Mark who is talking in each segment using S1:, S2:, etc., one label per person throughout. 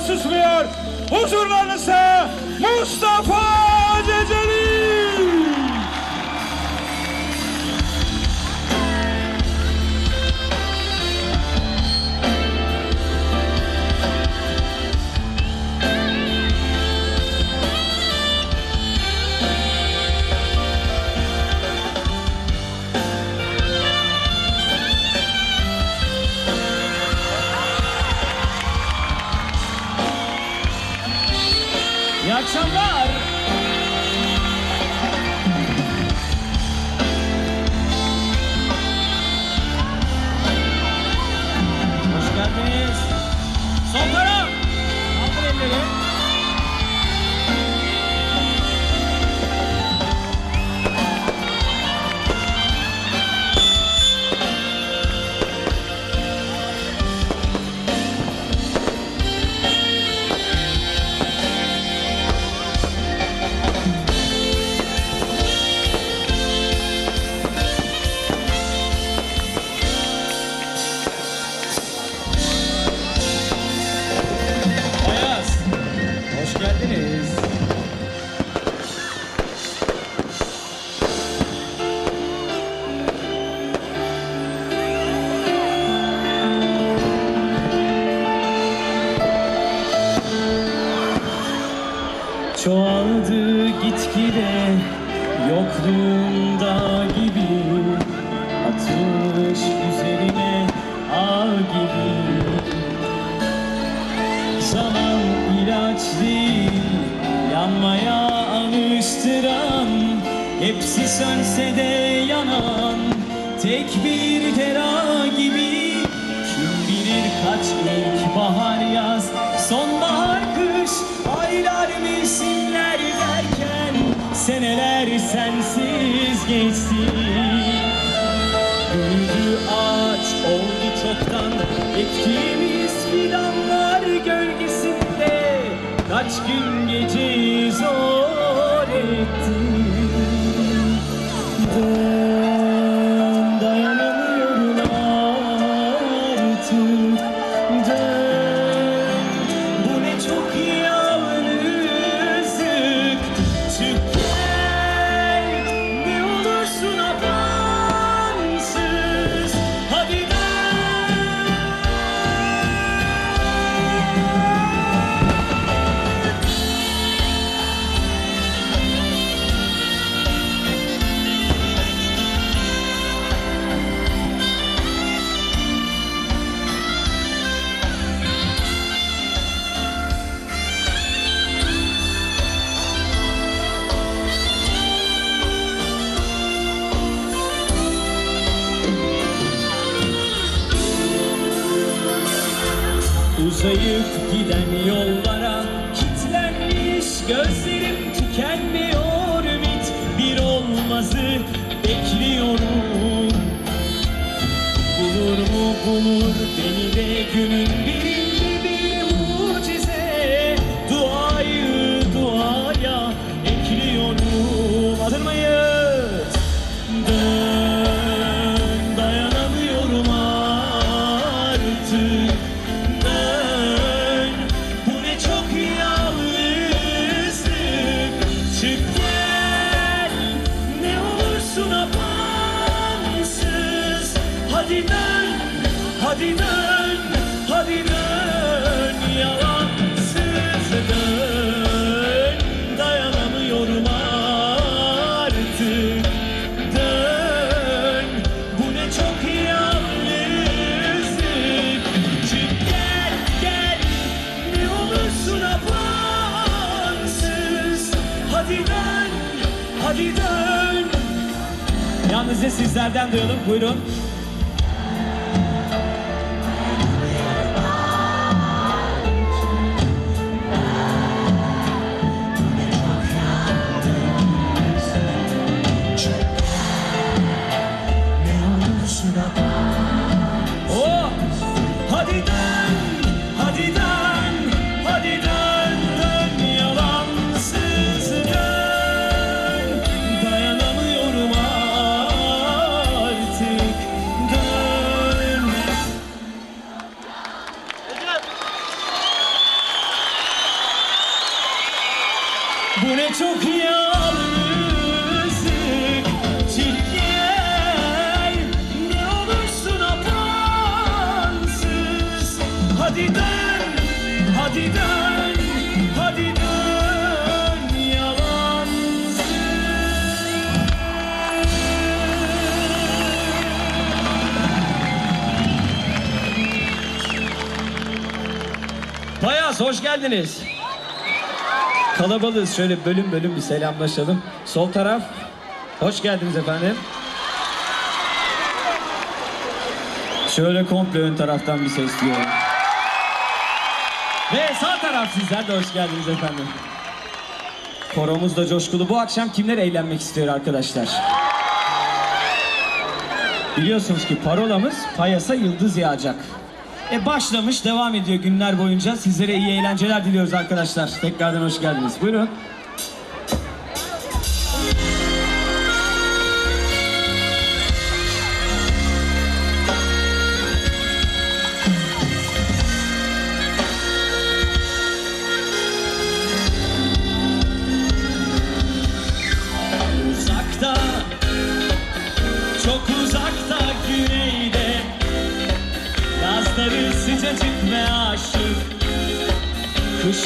S1: susmuyor. Huzurlarınızda Mustafa
S2: yanmaya alıştıran Hepsi sönse de yanan. Tek bir tera gibi Kim bilir kaç ilkbahar yaz. Sonbahar kış Aylar mevsimler derken seneler sensiz geçti Büyüdü ağaç oldu çoktan Ektiğimiz fidanlar gölgesinde. Kaç gün gece is all. Uzayıp giden yollara Kitlenmiş gözlerim tükenmiyor Ümit. Bir olmazı bekliyorum. Bulur mu bulur beni de günün birinde sizlerden duyalım buyurun Payas hoş geldiniz. Kalabalığız şöyle bölüm bölüm bir selamlaşalım. Sol taraf hoş geldiniz efendim. Şöyle komple ön taraftan bir ses duyuyorum. Ve sağ taraf sizler de hoş geldiniz efendim. Koromuz da coşkulu. Bu akşam kimler eğlenmek istiyor arkadaşlar? Biliyorsunuz ki parolamız payasa yıldız yağacak. E başlamış devam ediyor günler boyunca. Sizlere iyi eğlenceler diliyoruz arkadaşlar. Tekrardan hoş geldiniz. Buyurun.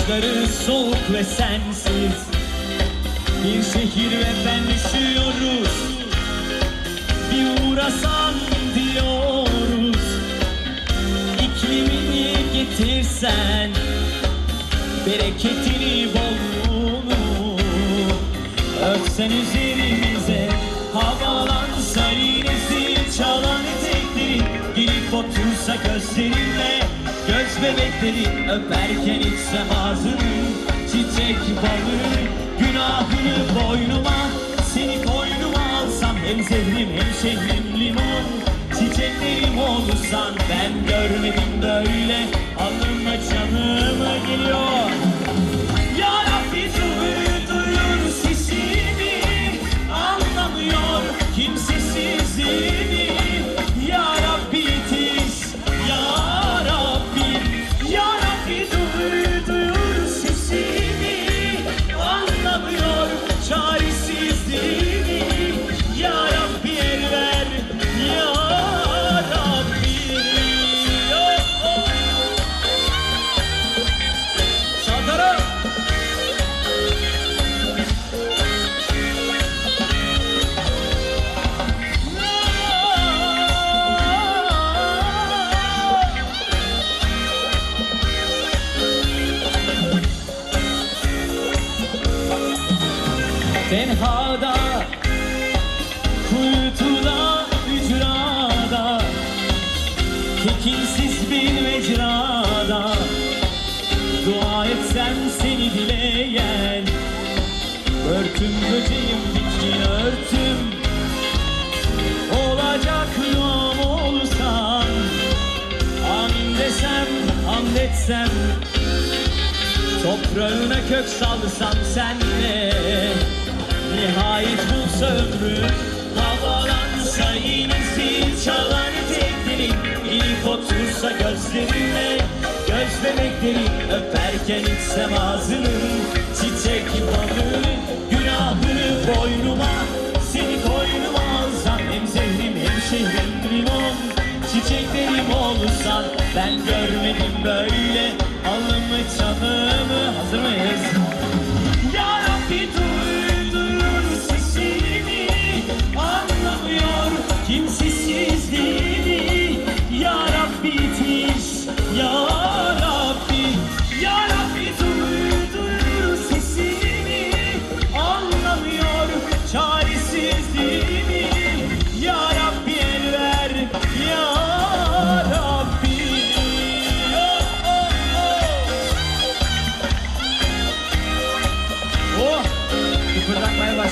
S2: Kışları soğuk ve sensiz. Bir şehir ve ben üşüyoruz. Bir uğrasan diyoruz. İklimini getirsen Bereketini bolluğunu Örtsen üzerimize bebeklerin Öperken içsem ağzını Çiçek balı Günahını boynuma Seni koynuma alsam Hem zehrim hem şehrim limon. Çiçeklerim olursan Ben görmedim böyle Alnıma canıma geliyor hamletsem Toprağına kök salsam senle Nihayet bulsa ömrüm Havalansa yine zil çalan eteklerin İlk otursa gözlerinle Göz bebeklerin Öperken içsem ağzını Çiçek balı Günahını boynuma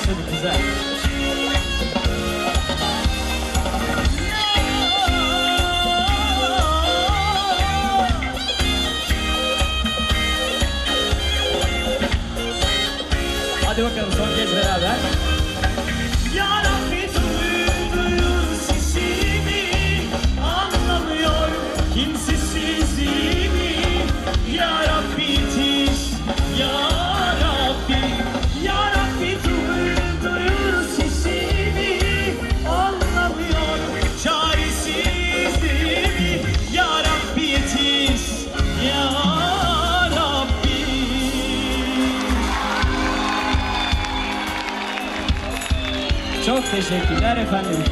S2: başladık güzel. Hadi bakalım son kez beraber. Sesimi Anlamıyor kimsesizliğimi Çok teşekkürler efendim.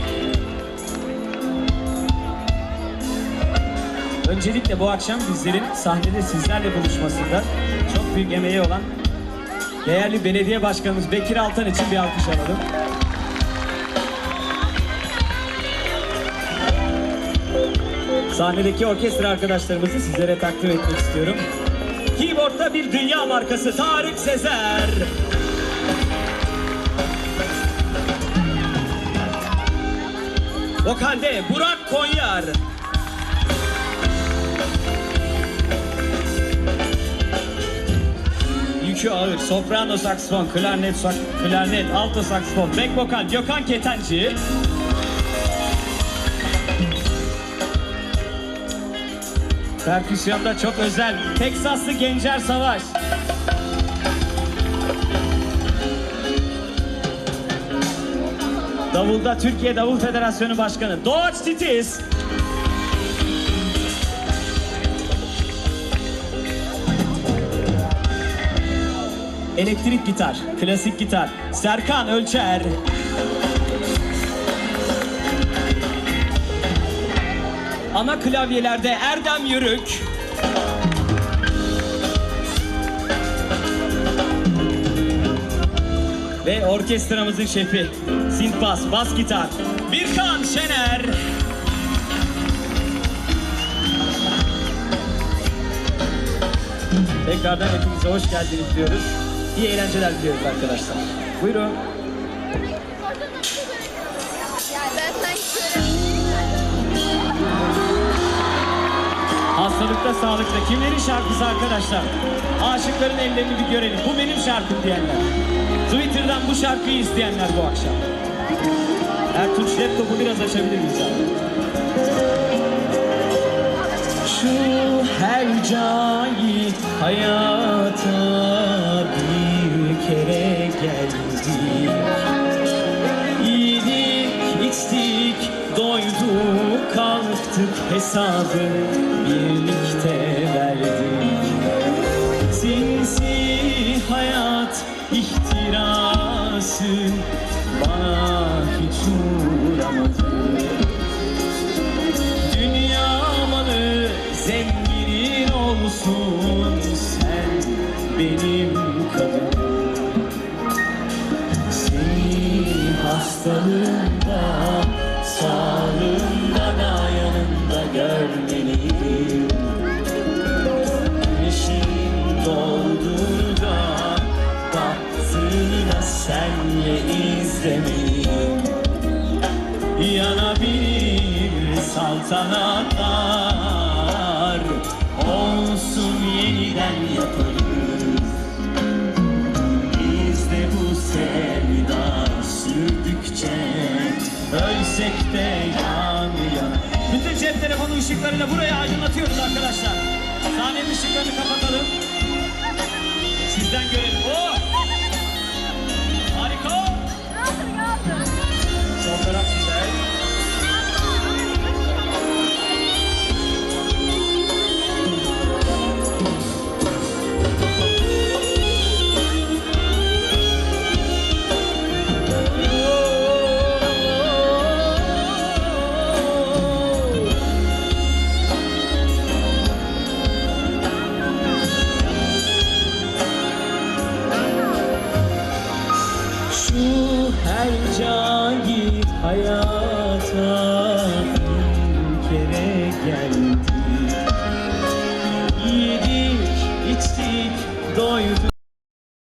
S2: Öncelikle bu akşam bizlerin sahnede sizlerle buluşmasında çok büyük emeği olan değerli belediye başkanımız Bekir Altan için bir alkış alalım. Sahnedeki orkestra arkadaşlarımızı sizlere takdim etmek istiyorum. Keyboard'da bir dünya markası Tarık Sezer. Vokalde Burak Konyar. Yükü ağır, soprano saksifon, klarnet, sak- klarnet, alto saksifon, back vokal Gökhan Ketenci. Perküsyonda çok özel, Teksaslı Gencer Savaş. Davulda Türkiye Davul Federasyonu Başkanı Doğaç Titiz. Elektrik gitar, klasik gitar, Serkan Ölçer. Ana klavyelerde Erdem Yörük. Ve orkestramızın şefi, synth bas, bas gitar, Birkan Şener. Tekrardan hepinize hoş geldiniz diyoruz. İyi eğlenceler diliyoruz arkadaşlar. Buyurun. Hastalıkta, sağlıkta. Kimlerin şarkısı arkadaşlar? Aşıkların ellerini bir görelim. Bu benim şarkım diyenler. Twitter'dan bu şarkıyı isteyenler bu akşam. Ertuğrul laptopu biraz açabilir miyiz abi? Şu her cahil hayata bir kere geldik. Yedik, içtik, doyduk, kalktık hesabı birlikte bana hiç uğramadı. Dünya malı zenginin olsun sen benim kadınım. Seni hastalığında, Ölsek de yan yana. Bütün cep telefonu ışıklarıyla burayı aydınlatıyoruz arkadaşlar. Sahnenin ışıklarını kapatalım. Sizden görelim. Oh!